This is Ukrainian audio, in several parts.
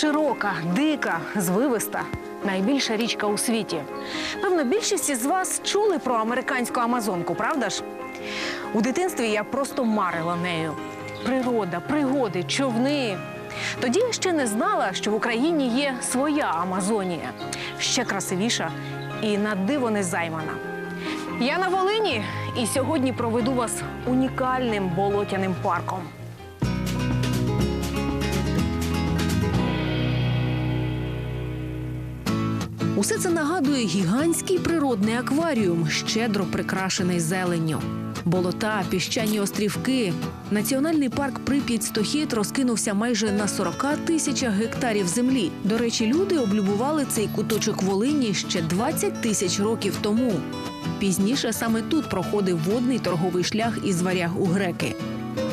така дика, звивиста, найбільша річка у світі. Певно, більшість із вас чули про американську Амазонку, правда ж? У дитинстві я просто марила нею. Природа, пригоди, човни. Тоді я ще не знала, що в Україні є своя Амазонія, ще красивіша і на диво незаймана. Я на Волині і сьогодні проведу вас унікальним болотяним парком. Усе це нагадує гігантський природний акваріум, щедро прикрашений зеленню. Болота, піщані острівки. Національний парк Прип'ять Стохід розкинувся майже на 40 тисячах гектарів землі. До речі, люди облюбували цей куточок Волині ще 20 тисяч років тому. Пізніше саме тут проходив водний торговий шлях із варяг у греки.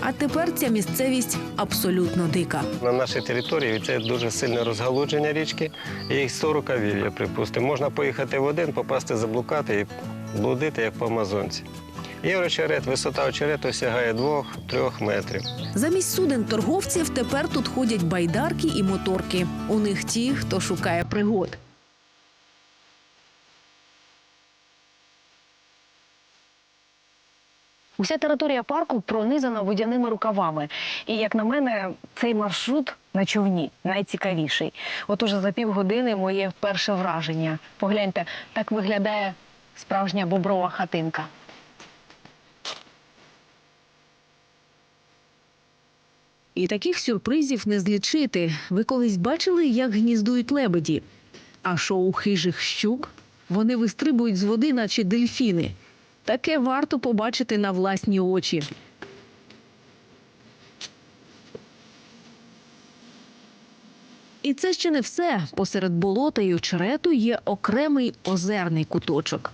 А тепер ця місцевість абсолютно дика. На нашій території це дуже сильне розгалудження річки. Їх 100 рукавів, я припустив. Можна поїхати в один, попасти, заблукати і блудити, як по Амазонці. Євроочерет, висота очерету сягає 2-3 метрів. Замість суден торговців тепер тут ходять байдарки і моторки. У них ті, хто шукає пригод. Уся територія парку пронизана водяними рукавами. І, як на мене, цей маршрут на човні найцікавіший. Отож, за півгодини моє перше враження. Погляньте, так виглядає справжня боброва хатинка. І таких сюрпризів не злічити. Ви колись бачили, як гніздують лебеді? А шоу хижих щук? Вони вистрибують з води, наче дельфіни. Таке варто побачити на власні очі. І це ще не все. Посеред болота і очерету є окремий озерний куточок.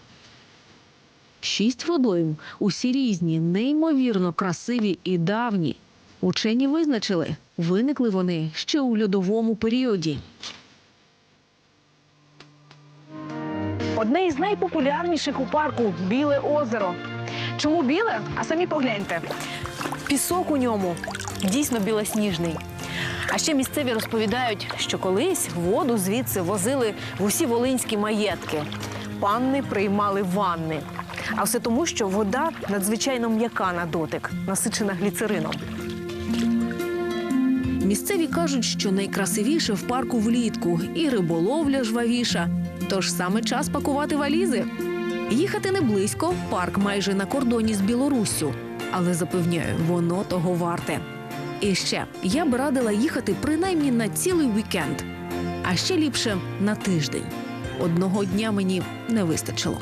Шість водойм, усі різні, неймовірно красиві і давні. Учені визначили, виникли вони ще у льодовому періоді. Одне із найпопулярніших у парку біле озеро. Чому біле? А самі погляньте. Пісок у ньому дійсно білосніжний. А ще місцеві розповідають, що колись воду звідси возили в усі волинські маєтки. Панни приймали ванни. А все тому, що вода надзвичайно м'яка на дотик, насичена гліцерином. Місцеві кажуть, що найкрасивіше в парку влітку і риболовля жвавіша. Тож саме час пакувати валізи. Їхати не близько, парк майже на кордоні з Білоруссю. Але запевняю, воно того варте. І ще я б радила їхати принаймні на цілий вікенд, а ще ліпше на тиждень. Одного дня мені не вистачило.